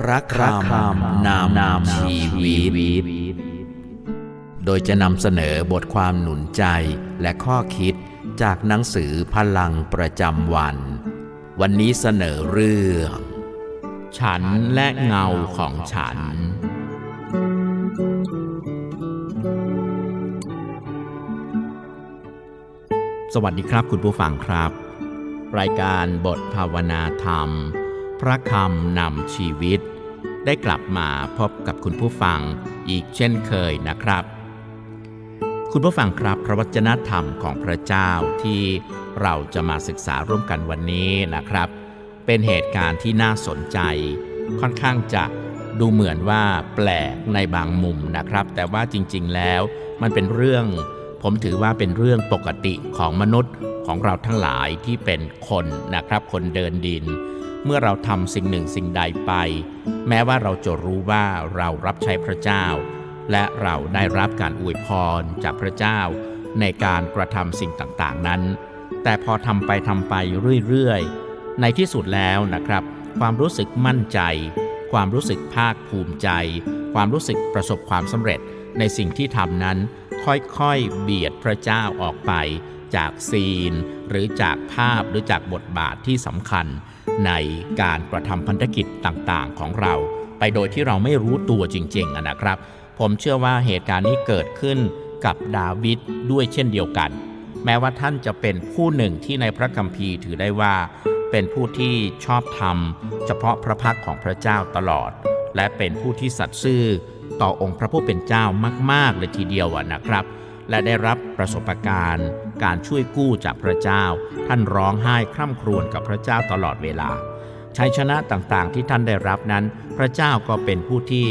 พระคำนำนำชีวิต โดยจะนำเสนอบทความหนุนใจและข้อคิดจากหนังสือพลังประจำวัน วันนี้เสนอเรื่อง ฉันและเงาของฉัน สวัสดีครับคุณผู้ฟังครับ รายการบทภาวนาธรรม ระคำนำชีวิต ได้กลับมาพบกับคุณผู้ฟังอีกเช่นเคยนะครับ คุณผู้ฟังครับพระวจนะธรรมของพระเจ้าที่เราจะมาศึกษาร่วมกันวันนี้นะครับ เป็นเหตุการณ์ที่น่าสนใจ ค่อนข้างจะดูเหมือนว่าแปลกในบางมุมนะครับ แต่ว่าจริง ๆ แล้วมันเป็นเรื่อง ผมถือว่าเป็นเรื่องปกติของมนุษย์ของเราทั้งหลายที่เป็นคนนะครับ คนเดินดิน เมื่อเราทำสิ่งหนึ่งสิ่งใดไป แม้ว่าเราจะรู้ว่าเรารับใช้พระเจ้า และเราได้รับการอวยพรจากพระเจ้า ในการกระทำสิ่งต่างๆนั้น แต่พอทำไปทำไปเรื่อยๆ ในที่สุดแล้วนะครับ ความรู้สึกมั่นใจ ความรู้สึกภาคภูมิใจ ความรู้สึกประสบความสำเร็จในสิ่งที่ทำนั้น ค่อยๆ เบียดพระเจ้าออกไป จากซีน หรือจากภาพหรือจากบทบาทที่สำคัญ ในการกระทำพันธกิจต่างๆ ของเรา ไปโดยที่เราไม่รู้ตัวจริง ๆนะครับ ผมเชื่อว่าเหตุการณ์นี้เกิดขึ้นกับดาวิดด้วยเช่นเดียวกัน แม้ว่าท่านจะเป็นผู้หนึ่งที่ในพระคัมภีร์ถือได้ว่า เป็นผู้ที่ชอบธรรม เฉพาะพระพักของพระเจ้าตลอด และเป็นผู้ที่สัตย์ซื่อต่อองค์พระผู้เป็นเจ้ามาก ๆ เลยทีเดียวนะครับ และได้รับประสบการณ์ การช่วยกู้จากพระเจ้า ท่านร้องไห้คร่ำครวญกับพระเจ้าตลอดเวลาชัยชนะต่างๆ ที่ท่านได้รับนั้น พระเจ้าก็เป็นผู้ที่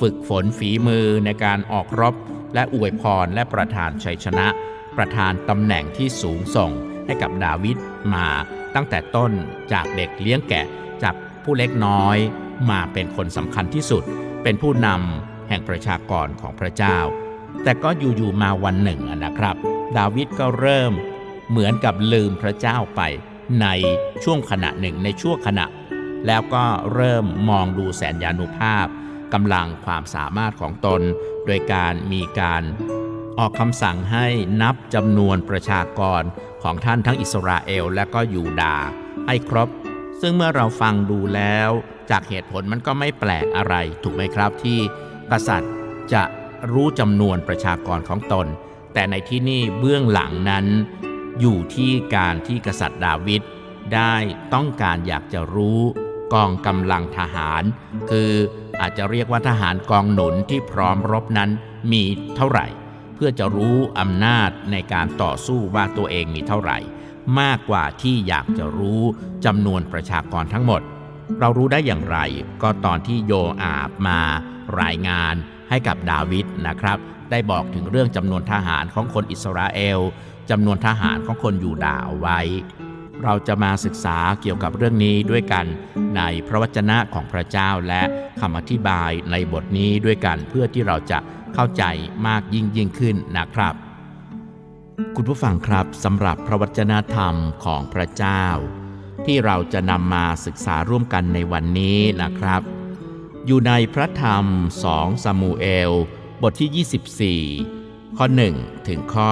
ฝึกฝนฝีมือในการออกรบ และอวยพรและประทานชัยชนะ ประทานตำแหน่งที่สูงส่งให้กับดาวิดมาตั้งแต่ต้นจากเด็กเลี้ยงแกะจากผู้เล็กน้อยมาเป็นคนสำคัญที่สุด เป็นผู้นำแห่งประชากรของพระเจ้า แต่ก็อยู่ๆมาวันหนึ่งนะครับ ดาวิดก็เริ่ม เหมือนกับลืมพระเจ้าไปในช่วงขณะหนึ่งในช่วงขณะ แล้วก็เริ่มมองดูแสนยานุภาพกำลังความสามารถของตน โดยการมีการออกคำสั่งให้นับจำนวนประชากรของท่านทั้งอิสราเอลและก็ยูดาห์ให้ครบ ซึ่งเมื่อเราฟังดูแล้ว จากเหตุผลมันก็ไม่แปลกอะไร ถูกไหมครับที่กษัตริย์จะรู้จำนวนประชากรของตน แต่ในที่นี่เบื้องหลังนั้น อยู่ที่การที่กษัตริย์ดาวิดได้ต้องการอยากจะรู้กองกำลังทหาร คืออาจจะเรียกว่าทหารกองหนุนที่พร้อมรบนั้นมีเท่าไหร่ เพื่อจะรู้อำนาจในการต่อสู้ว่าตัวเองมีเท่าไหร่ มากกว่าที่อยากจะรู้จำนวนประชากรทั้งหมด เรารู้ได้อย่างไร ก็ตอนที่โยอาบมารายงาน ให้กับดาวิดนะครับ ได้บอกถึงเรื่องจำนวนทหารของคนอิสราเอลจำนวนทหารของคนยูดาห์เอาไว้ เราจะมาศึกษาเกี่ยวกับเรื่องนี้ด้วยกันในพระวจนะของพระเจ้าและคำอธิบายในบทนี้ด้วยกันเพื่อที่เราจะเข้าใจมากยิ่งยิ่งขึ้นนะครับ คุณผู้ฟังครับสำหรับพระวจนะธรรมของพระเจ้า ที่เราจะนำมาศึกษาร่วมกันในวันนี้นะครับ อยู่ในพระธรรม2ซามูเอล บทที่ 24 ข้อ 1 ถึงข้อ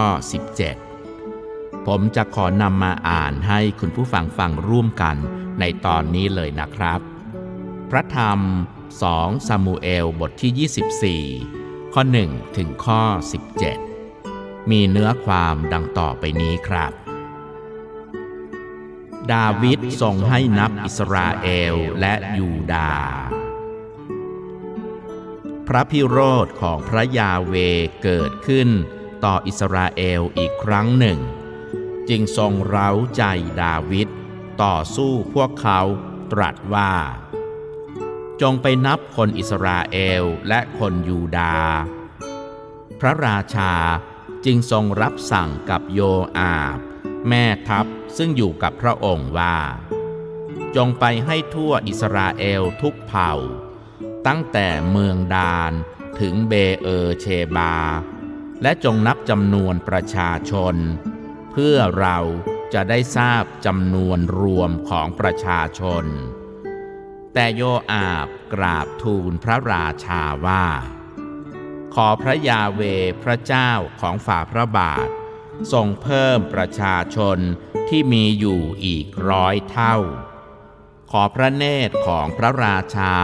17 ผมจะขอนำมาอ่านให้คุณผู้ฟังฟังร่วมกันในตอนนี้เลยนะครับ พระธรรม2ซามูเอล บทที่ 24 ข้อ 1 ถึงข้อ 17 มีเนื้อความดังต่อไปนี้ครับดาวิดทรงให้นับอิสราเอลและยูดาห์ พระพิโรธของพระยาเวเกิดขึ้น ต่ออิสราเอลอีกครั้งหนึ่ง จึงทรงเร้าใจดาวิดต่อสู้พวกเขาตรัสว่า จงไปนับคนอิสราเอลและคนยูดาห์พระราชาจึงทรงรับสั่งกับโยอาบ แม่ทัพซึ่งอยู่กับพระองค์ว่า จงไปให้ทั่วอิสราเอลทุกเผ่า ตั้งแต่เมืองดานถึงเบเออเชบา และจงนับจำนวนประชาชน เพื่อเราจะได้ทราบจำนวนรวมของประชาชน แต่โยอาบกราบทูลพระราชาว่า ขอพระยาเวพระเจ้าของฝ่าพระบาททรงเพิ่มประชาชนที่มีอยู่อีกร้อยเท่า ขอพระเนตรของพระราชา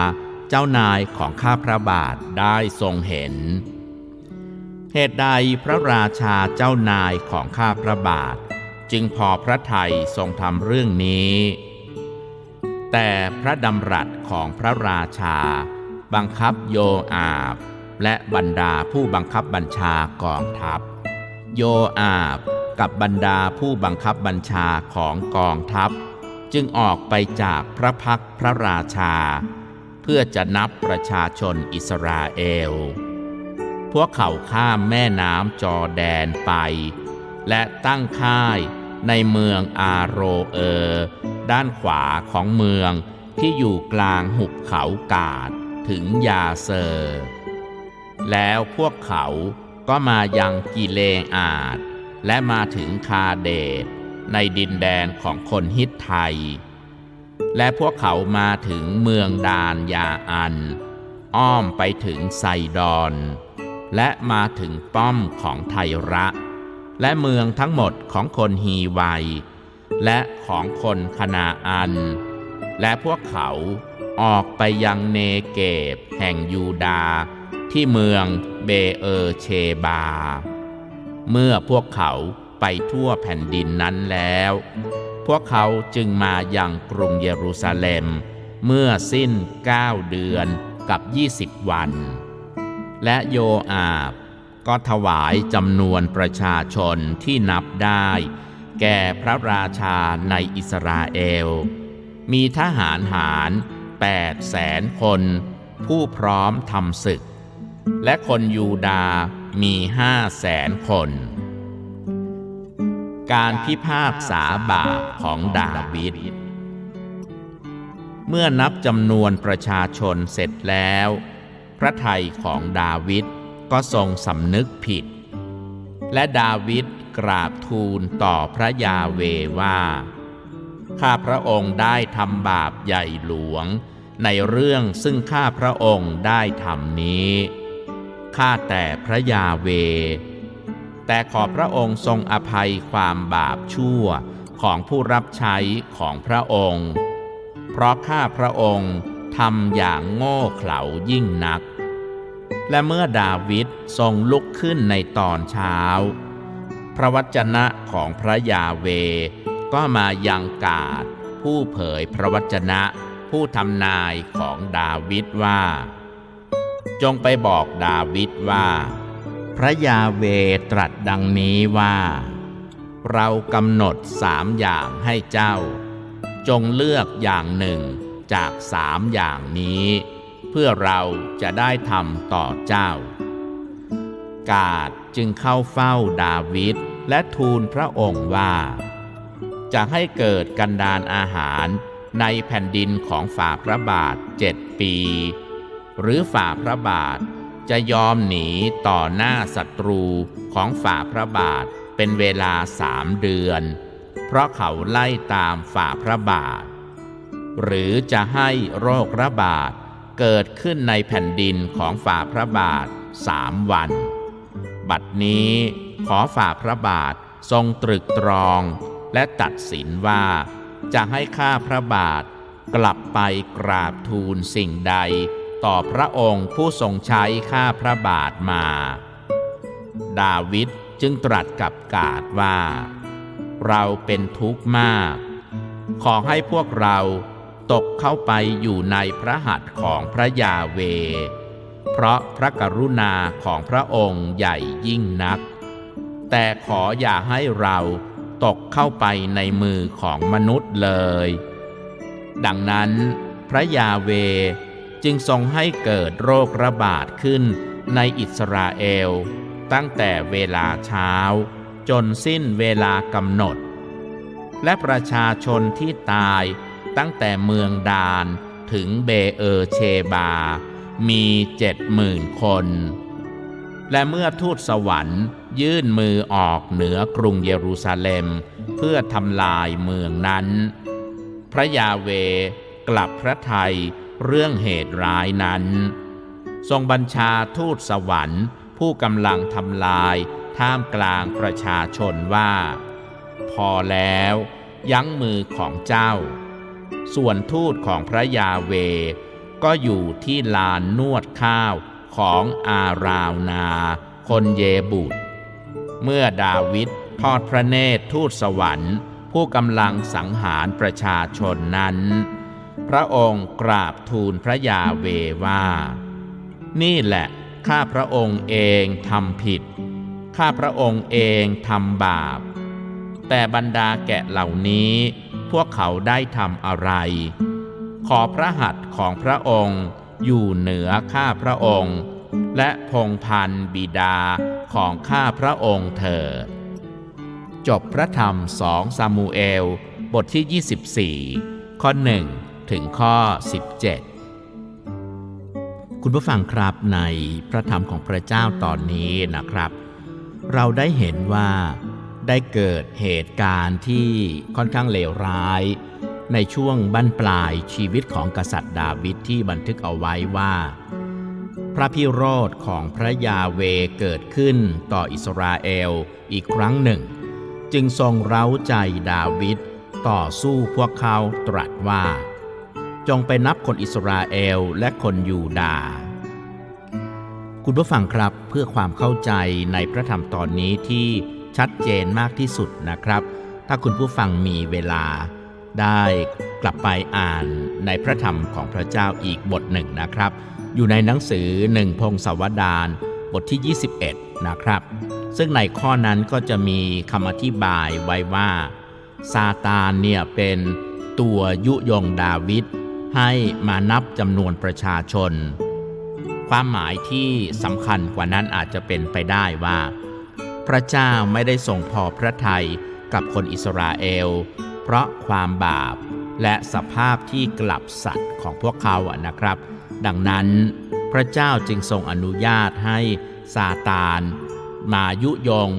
เจ้านายของข้าพระบาทได้ทรงเห็น เหตุใดพระราชาเจ้านายของข้าพระบาท จึงพอพระทัยทรงทำเรื่องนี้ แต่พระดำรัสของพระราชา บังคับโยอาบ และบรรดาผู้บังคับบัญชากองทัพ โยอาบกับบรรดาผู้บังคับบัญชาของกองทัพ จึงออกไปจากพระพักพระราชา เพื่อจะนับประชาชนอิสราเอล พวกเขาข้ามแม่น้ำจอแดนไป และตั้งค่ายในเมืองอาโรเออร์ด้านขวาของเมืองที่อยู่กลางหุบเขากาดถึงยาเซอร์ แล้วพวกเขาก็มายังกิเลอาด และมาถึงคาเดดในดินแดนของคนฮิตไทย และพวกเขามาถึงเมืองดานยาอัน อ้อมไปถึงไซดอน และมาถึงป้อมของไทระ และเมืองทั้งหมดของคนฮีไว และของคนคณาอัน และพวกเขาออกไปยังเนเกบแห่งยูดา ที่เมืองเบเอเชบา เมื่อพวกเขาไปทั่วแผ่นดินนั้นแล้ว พวกเขาจึงมาอยังกรุงเยรูซาเล็ม เมื่อสิ้นเก้าเดือนกับ 20 วัน และโยอาบก็ถวายจำนวนประชาชนที่นับได้ แก่พระราชาในอิสราเอล มีทหารหาร8แสนคน ผู้พร้อมทำศึก และคนยูดาห์มีห้าแสนคน การพิพากษาบาปของดาวิด เมื่อนับจำนวนประชาชนเสร็จแล้ว พระทัยของดาวิดก็ทรงสำนึกผิด และดาวิดกราบทูลต่อพระยาเวว่า ข้าพระองค์ได้ทำบาปใหญ่หลวง ในเรื่องซึ่งข้าพระองค์ได้ทำนี้ ข้าแต่พระยาเว แต่ขอพระองค์ทรงอภัยความบาปชั่วของผู้รับใช้ของพระองค์ เพราะข้าพระองค์ทำอย่างโง่เขลายิ่งนัก และเมื่อดาวิดทรงลุกขึ้นในตอนเช้า พระวจนะของพระยาเวก็มายังกาดผู้เผยพระวจนะผู้ทำนายของดาวิดว่า จงไปบอกดาวิดว่า พระยาเวตรัสดังนี้ว่า เรากำหนดสามอย่างให้เจ้า จงเลือกอย่างหนึ่งจากสามอย่างนี้ เพื่อเราจะได้ทำต่อเจ้า กาดจึงเข้าเฝ้าดาวิดและทูลพระองค์ว่า จะให้เกิดกันดานอาหารในแผ่นดินของฝ่าพระบาทเจ็ดปี หรือฝ่าพระบาท จะยอมหนีต่อหน้าศัตรูของฝ่าพระบาทเป็นเวลาสามเดือน เพราะเขาไล่ตามฝ่าพระบาท หรือจะให้โรคระบาดเกิดขึ้นในแผ่นดินของฝ่าพระบาทสามวัน บัดนี้ขอฝ่าพระบาททรงตรึกตรองและตัดสินว่าจะให้ข้าพระบาทกลับไปกราบทูลสิ่งใด ต่อพระองค์ผู้ทรงใช้ข้าพระบาทมา ดาวิดจึงตรัสกับกาดว่า เราเป็นทุกข์มาก ขอให้พวกเราตกเข้าไปอยู่ในพระหัตถ์ของพระยาเว เพราะพระกรุณาของพระองค์ใหญ่ยิ่งนัก แต่ขออย่าให้เราตกเข้าไปในมือของมนุษย์เลย ดังนั้นพระยาเว จึงทรงให้เกิดโรคระบาดขึ้นในอิสราเอล ตั้งแต่เวลาเช้า จนสิ้นเวลากำหนด และประชาชนที่ตายตั้งแต่เมืองดานถึงเบเอเชบา มีเจ็ดหมื่นคน และเมื่อทูตสวรรค์ยื่นมือออกเหนือกรุงเยรูซาเล็ม เพื่อทำลายเมืองนั้น พระยาเวกลับพระทัย เรื่องเหตุร้ายนั้น ทรงบัญชาทูตสวรรค์ ผู้กำลังทำลายท่ามกลางประชาชนว่า พอแล้วยั้งมือของเจ้า ส่วนทูตของพระยาเว ก็อยู่ที่ลานนวดข้าวของอาราวนา คนเยบุตร เมื่อดาวิดทอดพระเนตรทูตสวรรค์ ผู้กำลังสังหารประชาชนนั้น พระองค์กราบทูลพระยาเวว่า นี่แหละข้าพระองค์เองทำผิด ข้าพระองค์เองทำบาป แต่บรรดาแกะเหล่านี้ พวกเขาได้ทำอะไร ขอพระหัตถ์ของพระองค์อยู่เหนือข้าพระองค์ และพงพันบิดาของข้าพระองค์เถิดจบพระธรรมสองซามูเอล บทที่ 24 ข้อ1 ถึงข้อ 17 คุณผู้ฟังครับในพระธรรมของพระเจ้าตอนนี้นะครับ เราได้เห็นว่าได้เกิดเหตุการณ์ที่ค่อนข้างเลวร้าย ในช่วงบั้นปลายชีวิตของกษัตริย์ดาวิดที่บันทึกเอาไว้ว่า พระพิโรธของพระยาเวเกิดขึ้นต่ออิสราเอลอีกครั้งหนึ่ง จึงทรงเร้าใจดาวิดต่อสู้พวกเขาตรัสว่า จงไปนับคนอิสราเอลและคนยูดาห์คุณผู้ฟังครับเพื่อความเข้าใจในพระธรรมตอนนี้ที่ชัดเจนมากที่สุดนะครับ ถ้าคุณผู้ฟังมีเวลา ได้กลับไปอ่านในพระธรรมของพระเจ้าอีกบทหนึ่งนะครับ อยู่ในหนังสือหนึ่งพงศาวดารบทที่ 21 นะครับ ซึ่งในข้อนั้นก็จะมีคำอธิบายไว้ว่าซาตานเนี่ยเป็นตัวยุยงดาวิด ให้มานับจำนวนประชาชน ความหมายที่สำคัญกว่านั้นอาจจะเป็นไปได้ว่า พระเจ้าไม่ได้ทรงพอพระทัยกับคนอิสราเอล เพราะความบาปและสภาพที่กลับสัตว์ของพวกเขาอะนะครับ ดังนั้นพระเจ้าจึงทรงอนุญาตให้ซาตาน มายุยง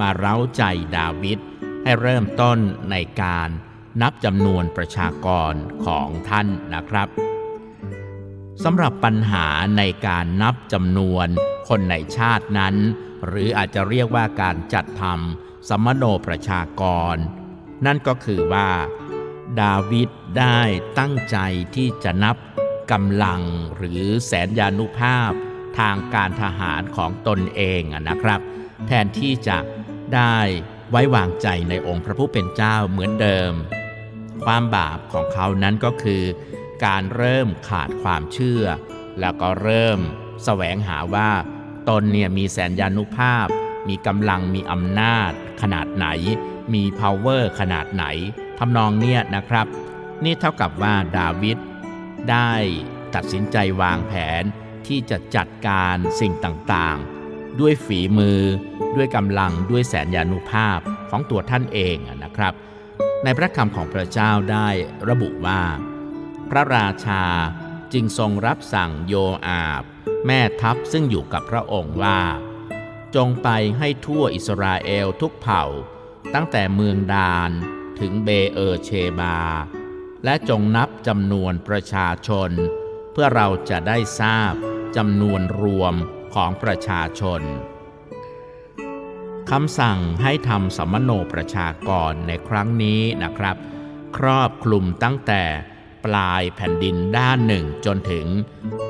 มาเร้าใจดาวิดให้เริ่มต้นในการ นับจำนวนประชากรของท่านนะครับสำหรับปัญหาในการนับจำนวนคนในชาตินั้น หรืออาจจะเรียกว่าการจัดทำสมโนประชากร นั่นก็คือว่า ดาวิดได้ตั้งใจที่จะนับกำลังหรือแสนยานุภาพทางการทหารของตนเองนะครับ แทนที่จะได้ไว้วางใจในองค์พระผู้เป็นเจ้าเหมือนเดิม ความบาปของเขานั้นก็คือ การเริ่มขาดความเชื่อ แล้วก็เริ่มแสวงหาว่าตนเนี่ยมีแสนยานุภาพ มีกำลังมีอำนาจ ขนาดไหน มี power ขนาดไหนทำนองเนี่ยนะครับ นี่เท่ากับว่าดาวิดได้ตัดสินใจวางแผนที่จะจัดการสิ่งต่างๆ ด้วยฝีมือ ด้วยกำลังด้วยแสนยานุภาพของตัวท่านเองนะครับ ในพระคำของพระเจ้าได้ระบุว่า พระราชาจึงทรงรับสั่งโยอาบ แม่ทัพซึ่งอยู่กับพระองค์ว่า จงไปให้ทั่วอิสราเอลทุกเผ่า ตั้งแต่เมืองดานถึงเบเอเชบา และจงนับจำนวนประชาชน เพื่อเราจะได้ทราบจำนวนรวมของประชาชน คำสั่งให้ทำสัมมโนประชากรในครั้งนี้นะครับ ครอบคลุมตั้งแต่ปลายแผ่นดินด้านหนึ่งจนถึง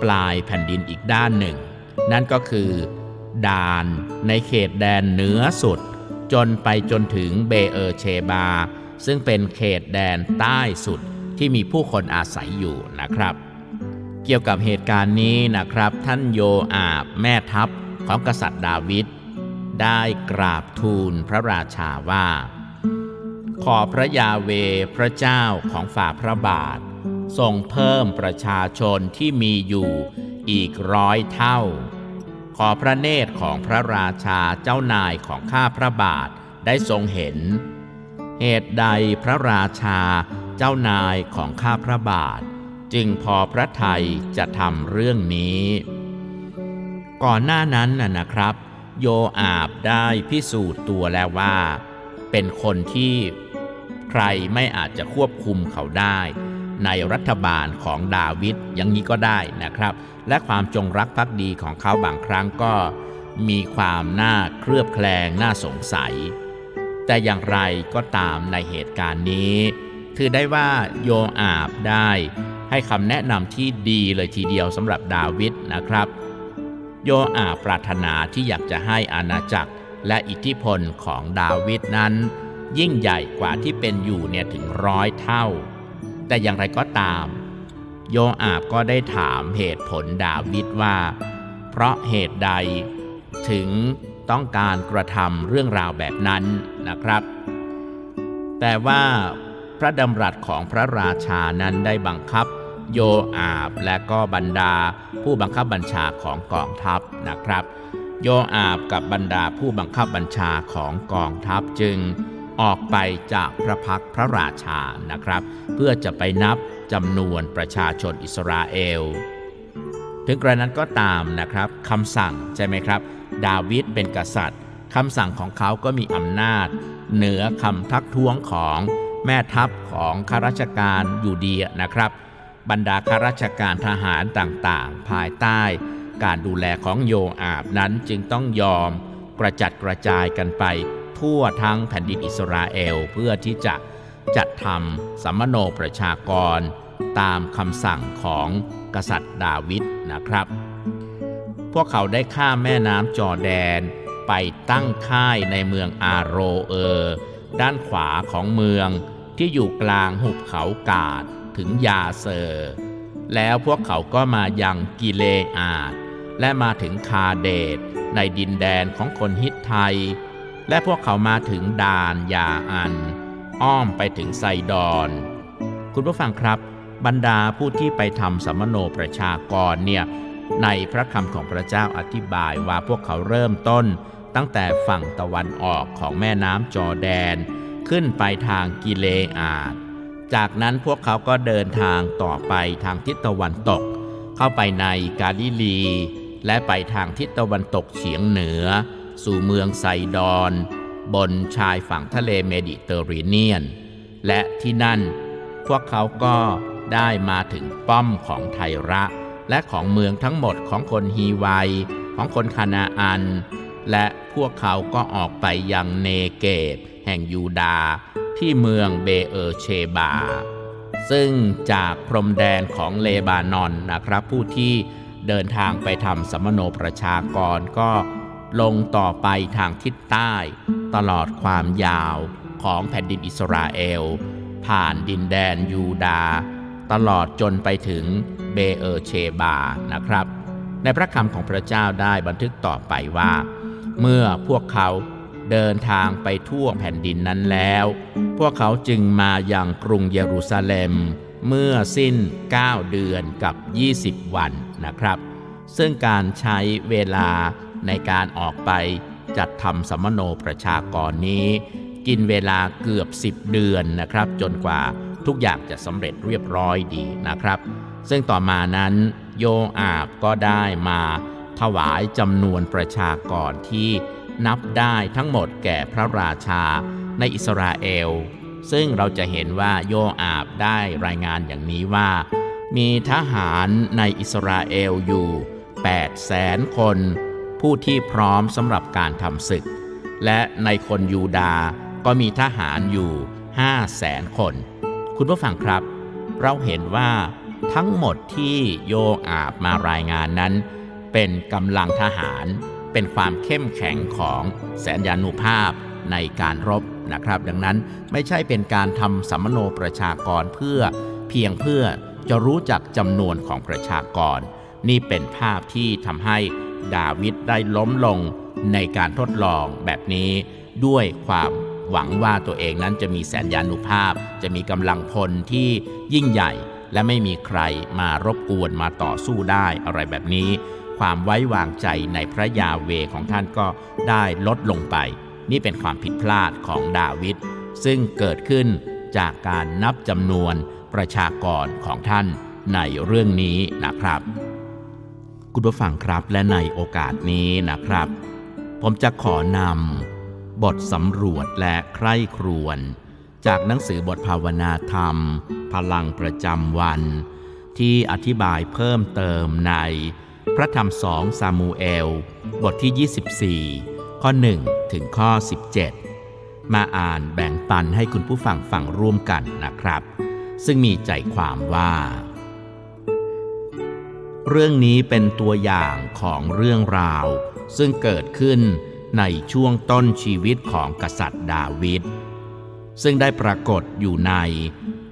ปลายแผ่นดินอีกด้านหนึ่ง นั่นก็คือด่านในเขตแดนเหนือสุด จนไปจนถึงเบเออเชบา ซึ่งเป็นเขตแดนใต้สุดที่มีผู้คนอาศัยอยู่นะครับ เกี่ยวกับเหตุการณ์นี้นะครับ ท่านโยอาบแม่ทัพของกษัตริย์ดาวิด ได้กราบทูลพระราชาว่า ขอพระยาเวพระเจ้าของฝ่าพระบาททรงเพิ่มประชาชนที่มีอยู่อีกร้อยเท่า ขอพระเนตรของพระราชาเจ้านายของข้าพระบาทได้ทรงเห็น เหตุใดพระราชาเจ้านายของข้าพระบาท จึงพอพระทัยจะทำเรื่องนี้ ก่อนหน้านั้นน่ะนะครับ โยอาบได้พิสูจน์ตัวแล้วว่า เป็นคนที่ใครไม่อาจจะควบคุมเขาได้ ในรัฐบาลของดาวิดอย่างนี้ก็ได้นะครับ และความจงรักภักดีของเขาบางครั้งก็มีความน่าเคลือบแคลงน่าสงสัย แต่อย่างไรก็ตามในเหตุการณ์นี้ ถือได้ว่าโยอาบได้ ให้คำแนะนำที่ดีเลยทีเดียวสำหรับดาวิดนะครับ โยอาปรารถนาที่อยากจะให้อาณาจักรและอิทธิพลของดาวิดนั้น ยิ่งใหญ่กว่าที่เป็นอยู่เนี่ยถึงร้อยเท่า แต่อย่างไรก็ตาม โยอาบก็ได้ถามเหตุผลดาวิดว่า เพราะเหตุใดถึงต้องการกระทำเรื่องราวแบบนั้นนะครับ แต่ว่าพระดำรัสของพระราชานั้นได้บังคับ โยอาบและก็บรรดาผู้บังคับบัญชาของกองทัพนะครับ โยอาบกับบรรดาผู้บังคับบัญชาของกองทัพจึงออกไปจากพระพักพระราชานะครับ เพื่อจะไปนับจำนวนประชาชนอิสราเอล ถึงกระนั้นก็ตามนะครับคำสั่งใช่ไหมครับ ดาวิดเป็นกษัตริย์คำสั่งของเขาก็มีอำนาจ เหนือคำทักท้วงของแม่ทัพของข้าราชการอยู่ดีนะครับ บรรดาข้าราชการทหารต่างๆ ภายใต้การดูแลของโยอาบนั้นจึงต้องยอมกระจัดกระจายกันไปทั่วทั้งแผ่นดินอิสราเอลเพื่อที่จะจัดทำสัมมโนประชากร ตามคำสั่งของกษัตริย์ดาวิดนะครับ พวกเขาได้ข้ามแม่น้ำจอแดนไปตั้งค่ายในเมืองอาโรเออร์ด้านขวาของเมืองที่อยู่กลางหุบเขากาด ถึงยาเซอร์ แล้วพวกเขาก็มายังกิเลอาดและมาถึงคาเดตในดินแดนของคนฮิตไทย และพวกเขามาถึงดานยาอัน อ้อมไปถึงไซดอน คุณผู้ฟังครับ บรรดาผู้ที่ไปทำสัมโนประชากรเนี่ยในพระคำของพระเจ้าอธิบายว่าพวกเขาเริ่มต้น ตั้งแต่ฝั่งตะวันออกของแม่น้ำจอแดน ขึ้นไปทางกิเลอาด จากนั้นพวกเขาก็เดินทางต่อไปทางทิศตะวันตก เข้าไปในกาลิลี และไปทางทิศตะวันตกเฉียงเหนือ สู่เมืองไซดอน บนชายฝั่งทะเลเมดิเตอร์เรเนียน และที่นั่น พวกเขาก็ได้มาถึงป้อมของไทระ และของเมืองทั้งหมดของคนฮีไวของคนคานาอัน และพวกเขาก็ออกไปยังเนเกต แห่งยูดาห์ที่เมืองเบเออเชบา ซึ่งจากพรมแดนของเลบานอนนะครับ ผู้ที่เดินทางไปทำสมโนประชากรก็ลงต่อไปทางทิศใต้ ตลอดความยาวของแผ่นดินอิสราเอล ผ่านดินแดนยูดาห์ตลอดจนไปถึงเบเออเชบานะครับ ในพระคำของพระเจ้าได้บันทึกต่อไปว่า เมื่อพวกเขา เดินทางไปทั่วแผ่นดินนั้นแล้ว พวกเขาจึงมาอยังกรุงเยรูซาเล็ม เมื่อสิ้น 9 เดือนกับ 20 วันนะครับ ซึ่งการใช้เวลาในการออกไปจัดทำสมโนประชากรนี้ กินเวลาเกือบ 10 เดือนนะครับ จนกว่าทุกอย่างจะสำเร็จเรียบร้อยดีนะครับ ซึ่งต่อมานั้นโยอาบก็ได้มาถวายจำนวนประชากรที่ นับได้ทั้งหมดแก่พระราชาในอิสราเอล ซึ่งเราจะเห็นว่าโยอาบได้รายงานอย่างนี้ว่า มีทหารในอิสราเอลอยู่8แสนคน ผู้ที่พร้อมสำหรับการทำศึก และในคนยูดาห์ก็มีทหารอยู่5แสนคน คุณผู้ฟังครับ เราเห็นว่าทั้งหมดที่โยอาบมารายงานนั้น เป็นกำลังทหาร เป็นความเข้มแข็งของแสนยานุภาพในการรบนะครับ ดังนั้นไม่ใช่เป็นการทำสัมมโนประชากรเพื่อเพียงเพื่อจะรู้จักจำนวนของประชากร นี่เป็นภาพที่ทำให้ดาวิดได้ล้มลงในการทดลองแบบนี้ด้วยความหวังว่าตัวเองนั้นจะมีแสนยานุภาพ จะมีกำลังพลที่ยิ่งใหญ่ และไม่มีใครมารบกวนมาต่อสู้ได้อะไรแบบนี้ ความไว้วางใจในพระยาเวของท่านก็ได้ลดลงไป นี่เป็นความผิดพลาดของดาวิดซึ่งเกิดขึ้นจากการนับจำนวนประชากรของท่านในเรื่องนี้นะครับ คุณผู้ฟังครับและในโอกาสนี้นะครับ ผมจะขอนำบทสำรวจและใคร่ครวญจากหนังสือบทภาวนาธรรม พลังประจำวัน ที่อธิบายเพิ่มเติมใน พระธรรมสองซามูเอล บทที่ 24 ข้อ 1 ถึงข้อ 17 มาอ่านแบ่งปันให้คุณผู้ฟังฟังร่วมกันนะครับ ซึ่งมีใจความว่า เรื่องนี้เป็นตัวอย่างของเรื่องราว ซึ่งเกิดขึ้นในช่วงต้นชีวิตของกษัตริย์ดาวิดซึ่งได้ปรากฏอยู่ใน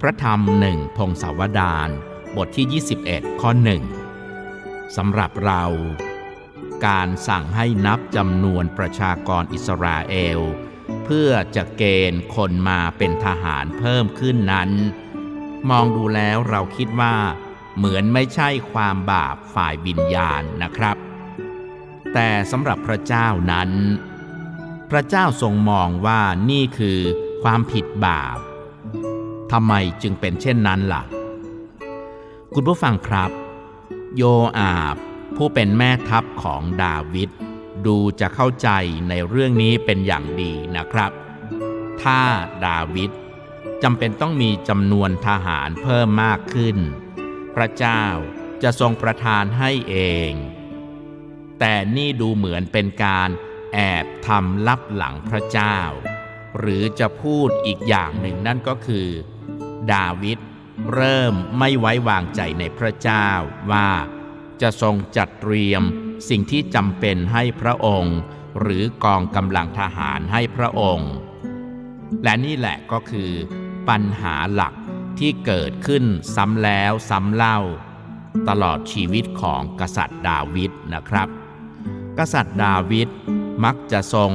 พระธรรมหนึ่งพงศาวดารบทที่ 21 ข้อหนึ่ง สำหรับเรา การสั่งให้นับจำนวนประชากรอิสราเอล เพื่อจะเกณฑ์คนมาเป็นทหารเพิ่มขึ้นนั้น มองดูแล้วเราคิดว่า เหมือนไม่ใช่ความบาปฝ่ายวิญญาณนะครับ แต่สำหรับพระเจ้านั้น พระเจ้าทรงมองว่านี่คือความผิดบาปทำไมจึงเป็นเช่นนั้นล่ะ คุณผู้ฟังครับ โยอาบ ผู้เป็นแม่ทัพของดาวิดดูจะเข้าใจในเรื่องนี้เป็นอย่างดีนะครับ ถ้าดาวิดจำเป็นต้องมีจำนวนทหารเพิ่มมากขึ้น พระเจ้าจะทรงประทานให้เอง แต่นี่ดูเหมือนเป็นการแอบทำลับหลังพระเจ้า หรือจะพูดอีกอย่างหนึ่งนั่นก็คือ ดาวิด เริ่มไม่ไว้วางใจในพระเจ้าว่า จะทรงจัดเตรียมสิ่งที่จำเป็นให้พระองค์ หรือกองกำลังทหารให้พระองค์ และนี่แหละก็คือ ปัญหาหลักที่เกิดขึ้นซ้ำแล้วซ้ำเล่า ตลอดชีวิตของกษัตริย์ดาวิดนะครับ กษัตริย์ดาวิดมักจะทรง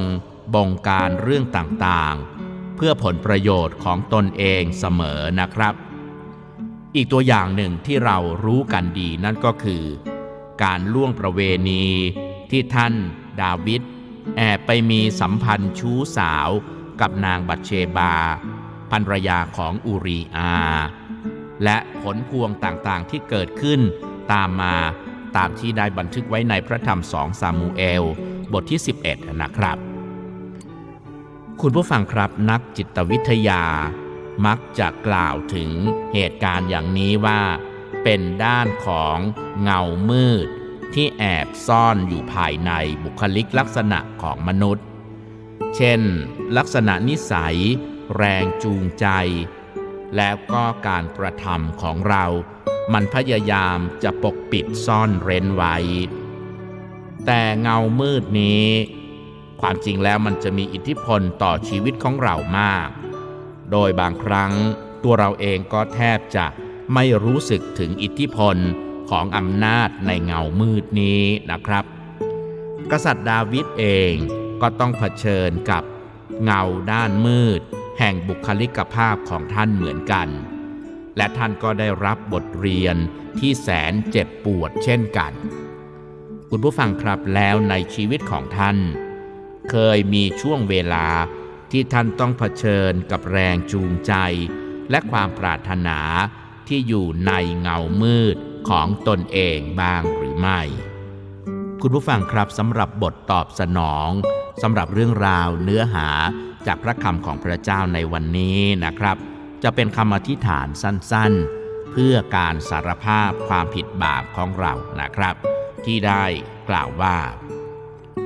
บงการเรื่องต่างๆ เพื่อผลประโยชน์ของตนเองเสมอนะครับ อีกตัวอย่างหนึ่งที่เรารู้กันดีนั่นก็คือ การล่วงประเวณีที่ท่านดาวิดแอบไปมีสัมพันธ์ชู้สาวกับนางบัตเชบาภรรยาของอูรีอา และผลพวงต่างๆที่เกิดขึ้นตามมาตามที่ได้บันทึกไว้ในพระธรรมสองซามูเอล บทที่ 11 นะครับ คุณผู้ฟังครับนักจิตวิทยา มักจะกล่าวถึงเหตุการณ์อย่างนี้ว่า เป็นด้านของเงามืด ที่แอบซ่อนอยู่ภายในบุคลิกลักษณะของมนุษย์ เช่น ลักษณะนิสัย แรงจูงใจ แล้วก็การกระทำของเรา มันพยายามจะปกปิดซ่อนเร้นไว้ แต่เงามืดนี้ ความจริงแล้วมันจะมีอิทธิพลต่อชีวิตของเรามาก โดยบางครั้งตัวเราเองก็แทบจะไม่รู้สึกถึงอิทธิพลของอำนาจในเงามืดนี้นะครับ กษัตริย์ดาวิดเองก็ต้องเผชิญกับเงาด้านมืด แห่งบุคลิกภาพของท่านเหมือนกัน และท่านก็ได้รับบทเรียนที่แสนเจ็บปวดเช่นกัน คุณผู้ฟังครับแล้วในชีวิตของท่าน เคยมีช่วงเวลา ที่ท่านต้องเผชิญกับแรงจูงใจ และความปรารถนาที่อยู่ในเงามืดของตนเองบ้างหรือไม่ คุณผู้ฟังครับสำหรับบทตอบสนองสำหรับเรื่องราวเนื้อหาจากพระคำของพระเจ้าในวันนี้นะครับ จะเป็นคำอธิษฐานสั้นๆ เพื่อการสารภาพความผิดบาปของเรานะครับ ที่ได้กล่าวว่า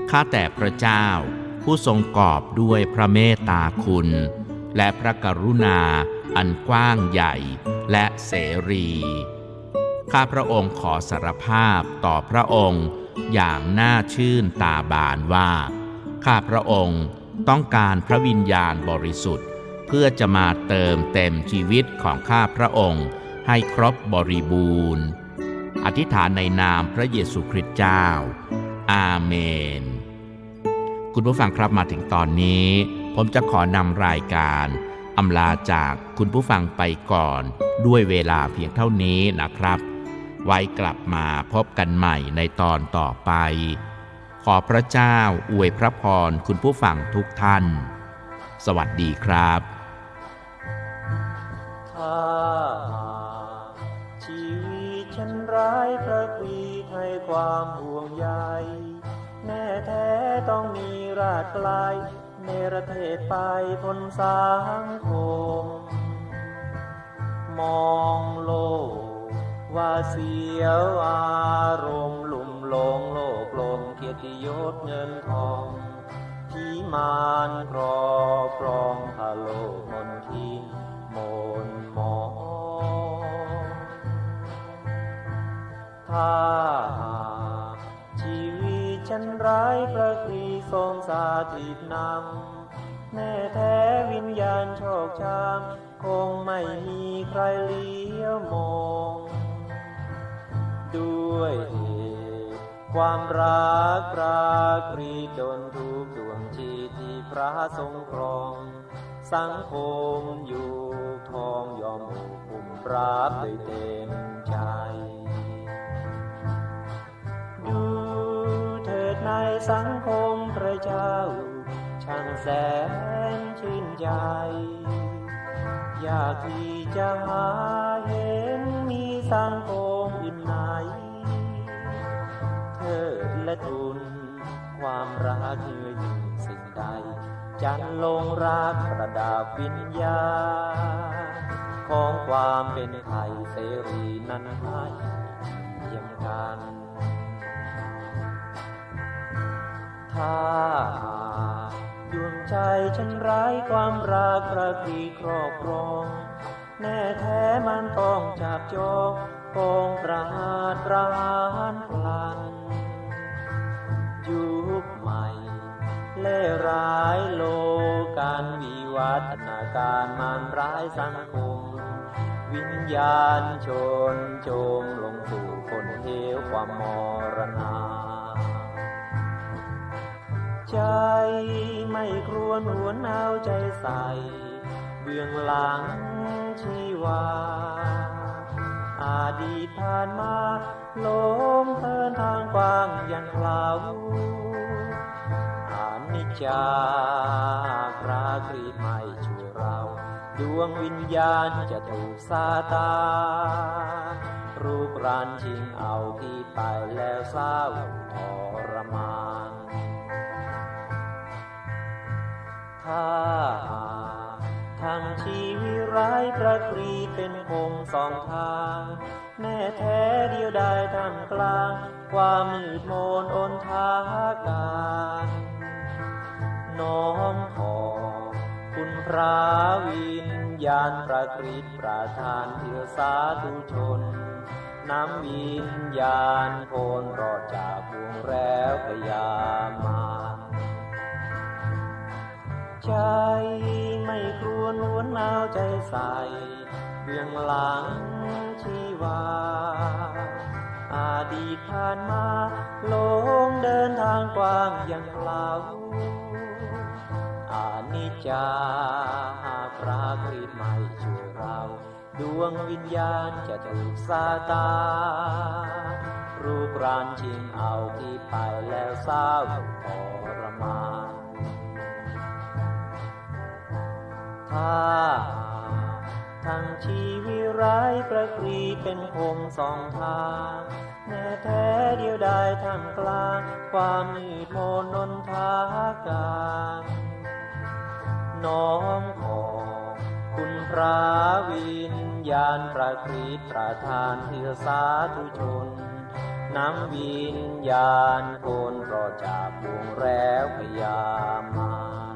ข้าแต่พระเจ้า ผู้ทรงกอบด้วยพระเมตตาคุณ และพระกรุณาอันกว้างใหญ่และเสรี ข้าพระองค์ขอสารภาพต่อพระองค์อย่างน่าชื่นตาบานว่า ข้าพระองค์ต้องการพระวิญญาณบริสุทธิ์ เพื่อจะมาเติมเต็มชีวิตของข้าพระองค์ให้ครบบริบูรณ์ อธิษฐานในนามพระเยซูคริสต์เจ้า อาเมน คุณผู้ฟังครับมาถึงตอนนี้ ผมจะขอนำรายการอำลาจากคุณผู้ฟังไปก่อน ด้วยเวลาเพียงเท่านี้นะครับ ไว้กลับมาพบกันใหม่ในตอนต่อไป ขอพระเจ้าอวยพระพรคุณผู้ฟังทุกท่าน สวัสดีครับถ้าชีวิตฉันร้ายพระกรีให้ความห่วงใย แน่แท้ต้องมีราชกลาย เนรเทศไปพ้นสังคม มองโลก ว่าเสียวอารมณ์หลุ่มหลงโลกลมเกียรติยศเงินทองที่มานครอบครองพาโลกมนทินมนหมองถ้า นร้ายพระกรีทรงสาธิตนำแน่แท้วิญญาณโชคชามคงไม่มีใครเลี้ยวมอง ด้วยเหตุความรักรักรีดนทุกดวงจิตที่พระทรงครอง สังคมอยู่ทองยอมอุ่มรับด้วยเต็มใจ ดู ในสังคมพระเจ้า ช่างแสนชื่นใจ อยากที่จะหาเห็นมีสังคมอื่นไหนเถิดและทุน ความรักเหนือยิ่สิ่งใด จันลงรักประดับวิญญา ของความเป็นไทยเสรีนั้นให้เทียมกัน ถ้าดวงใจฉันร้ายความรักระกีครอบครอง แน่แท้มันต้องจับจองกองประหารประหารพลันยุคใหม่ เล่ร้ายโลการวิวัฒนาการมันร้ายสังคม วิญญาณชนโจมลงสู่คนเหวความมรณา ใจไม่ครวญหวนเอาใจใส่เบื้องหลังชีวา อาดีตผ่านมาลมเดินทางกว้างย่างคลาวอานิจจาพระกรีไม่ช่วยเรา ดวงวิญญาณจะถูกซาตา รูปรานชิงเอาที่ไปแล้วเศร้าทรมาน้าทางชีวิตร้ายประกรีเป็นคงสองทางแน่แท้เดียวได้ท่ามกลาง ความมืดมนอนทาการน้อมขอ คุณพระวิญญาณประกรีประทานเถือสาธุชนน้ำวิญญาณโคนรอดจากบวงแล้วพยามา ใจ ไม่ครวญหวนเอาใจใส่เบื้องหลังชีวา อาดีตผ่านมาลงเดินทางกว้างย่างเปล่าอานิจจาพระกรีดไม่ช่วยเรา ดวงวิญญาณจะถูกซาตา รูปรานชิงเอาที่ไปแล้วเศร้าทรมาน ถ้า ทั้งชีวิร้ายประกรีเป็นคมสองทางแน่แท้เดียวได้ท่ามกลาง ความมืดมนนนทาการน้อมขอคุณพระวิญญาณประกรีประทานเพื่อสาธุชนนำวิญญาณโคนรอจากวงแล้วพยามา